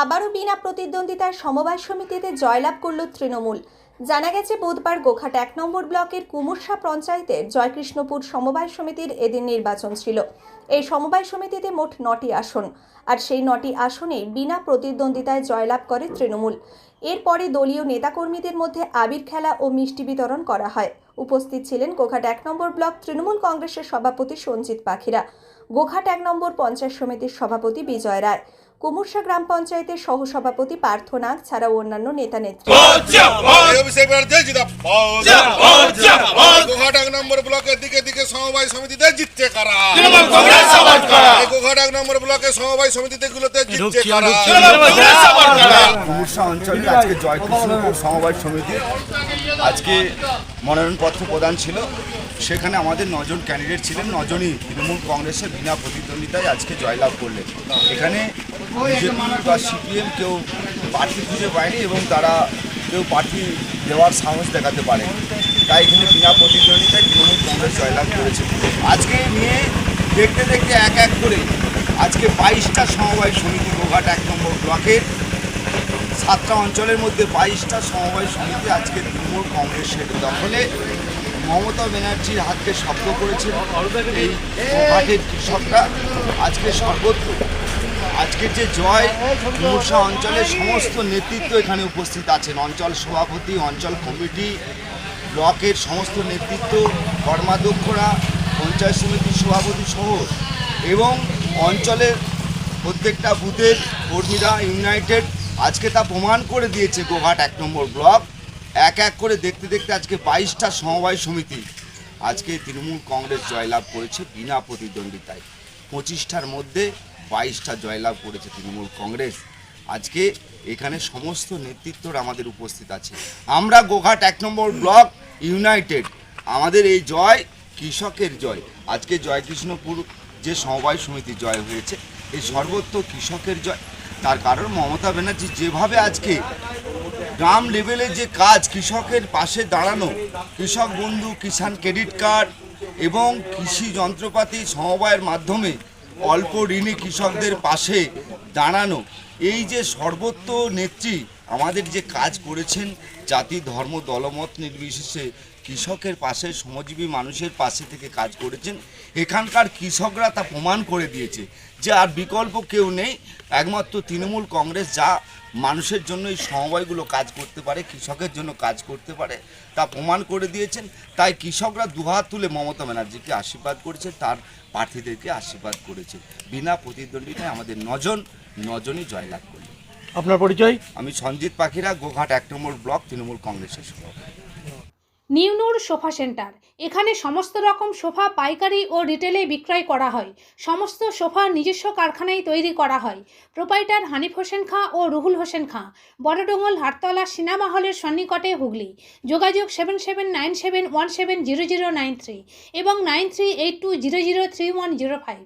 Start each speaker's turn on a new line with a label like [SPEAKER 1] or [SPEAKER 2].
[SPEAKER 1] আবারও বিনা প্রতিদ্বন্দ্বিতায় সমবায় সমিতিতে জয়লাভ করল তৃণমূল। জানা গেছে, বুধবার গোঘাট এক নম্বর ব্লকের কুমুরসা পঞ্চায়েতের জয়কৃষ্ণপুর সমবায় সমিতির এদিন নির্বাচন ছিল। এই সমবায় সমিতিতে মোট নটি আসন, আর সেই নটি আসনেই বিনা প্রতিদ্বন্দ্বিতায় জয়লাভ করে তৃণমূল। এরপরে দলীয় নেতাকর্মীদের মধ্যে আবির খেলা ও মিষ্টি বিতরণ করা হয়। উপস্থিত ছিলেন গোঘাট এক নম্বর ব্লক তৃণমূল কংগ্রেসের সভাপতি সঞ্জিত পাখিরা, গোঘাট এক নম্বর পঞ্চায়েত সমিতির সভাপতি বিজয় রায় কুমুরসা গ্রাম পঞ্চায়েতের সহসভাপতি পার্থ নাগ ছাড়াও অন্যান্য নেতা নেত্রী।
[SPEAKER 2] এই অভিষেক ব্যানার্জি গোঘাট এক নম্বর ব্লকের দিকে দিকে সমবায় সমিতিতে জিতছে কারা? নম্বর ব্লকের সমবায় সমিতিতে গুলোতে জিতছে কারা?
[SPEAKER 3] কুমুরসা অঞ্চলের আজকে জয়কৃষ্ণপুর সমবায় সমিতি। আজকে মনোনয়নপত্র প্রদান ছিল। সেখানে আমাদের নজন ক্যান্ডিডেট ছিলেন। নজনই তৃণমূল কংগ্রেসের বিনা প্রতিদ্বন্দ্বিতায় আজকে জয়লাভ করলেন। এখানে বিজেপি বা সিপিএম কেউ পার্টি খুঁজে পায়নি এবং তারা কেউ পার্টি দেওয়ার সাহস দেখাতে পারে তাই এখানে বিনা প্রতিদ্বন্দ্বিতায় তৃণমূল কংগ্রেস জয়লাভ করেছে। আজকে নিয়ে দেখতে দেখতে এক এক করে আজকে বাইশটা সমবায় সমিতি গোঘাট এক নম্বর ব্লকের সাতটা অঞ্চলের মধ্যে বাইশটা সমবায় সমিতি আজকে তৃণমূল কংগ্রেসের দখলে। মমতা ব্যানার্জির হাতকে শব্দ করেছে এই মাঠের কৃষকরা। আজকে সর্বত্র আজকের যে জয়, মুর্শা অঞ্চলের সমস্ত নেতৃত্ব এখানে উপস্থিত আছেন। অঞ্চল সভাপতি, অঞ্চল কমিটি, ব্লকের সমস্ত নেতৃত্ব, কর্মাধ্যক্ষরা, পঞ্চায়েত সমিতির সভাপতি সহ এবং অঞ্চলের প্রত্যেকটা বুথের কর্মীরা ইউনাইটেড। আজকে তা প্রমাণ করে দিয়েছে গোঘাট এক নম্বর ব্লক। এক এক করে দেখতে দেখতে আজকে বাইশটা সমবায় সমিতি, আজকে তৃণমূল কংগ্রেস জয়লাভ করেছে বিনা প্রতিদ্বন্দ্বিতায়। পঁচিশটার মধ্যে বাইশটা জয়লাভ করেছে তৃণমূল কংগ্রেস। আজকে এখানে সমস্ত নেতৃত্বরা আমাদের উপস্থিত আছে। আমরা গোঘাট এক নম্বর ব্লক ইউনাইটেড। আমাদের এই জয় কৃষকের জয়। আজকে জয়কৃষ্ণপুর যে সমবায় সমিতি জয় হয়েছে, এই সর্বত্র কৃষকের জয়। তার কারণ মমতা ব্যানার্জি যেভাবে আজকে গ্রাম লেভেলে যে কাজ কৃষকের পাশে দাঁড়ানো, কৃষক বন্ধু, কিষাণ ক্রেডিট কার্ড এবং কৃষি যন্ত্রপাতি সমবায়ের মাধ্যমে অল্প ঋণী কৃষকদের পাশে দাঁড়ানো। এই যে সর্বত্র নেত্রী আমাদের যে কাজ করেছেন জাতি, ধর্ম, দলমত নির্বিশেষে কৃষকের পাশে, শ্রমজীবী মানুষের পাশে থেকে কাজ করেছেন, এখানকার কৃষকরা তা প্রমাণ করে দিয়েছে যে আর বিকল্প কেউ নেই। একমাত্র তৃণমূল কংগ্রেস যা মানুষের জন্য এই সমবায়গুলো কাজ করতে পারে, কৃষকের জন্য কাজ করতে পারে, তা প্রমাণ করে দিয়েছেন। তাই কৃষকরা দুহাত তুলে মমতা ব্যানার্জিকে আশীর্বাদ করেছে, তার প্রার্থীদেরকে আশীর্বাদ করেছে। বিনা প্রতিদ্বন্দ্বিতায় আমাদের নজন, নজনই জয়লাভ করলেন
[SPEAKER 4] আপনার পরিচয়?
[SPEAKER 3] আমি সঞ্জিত পাখিরা গোঘাট এক নম্বর ব্লক তৃণমূল কংগ্রেসের সভাপতি।
[SPEAKER 5] নিউনুর সোফা সেন্টার। এখানে সমস্ত রকম সোফা পাইকারি ও রিটেলে বিক্রয় করা হয়। সমস্ত সোফা নিজস্ব কারখানায় তৈরি করা হয়। প্রোপাইটার হানিফ হোসেন খাঁ ও রুহুল হোসেন খাঁ। বড়ডোঙ্গল হাটতলা সিনেমা হলের সন্নিকটে হুগলি। যোগাযোগ seven seven nine seven one seven zero zero nine three এবং nine three eight two zero zero three one zero five.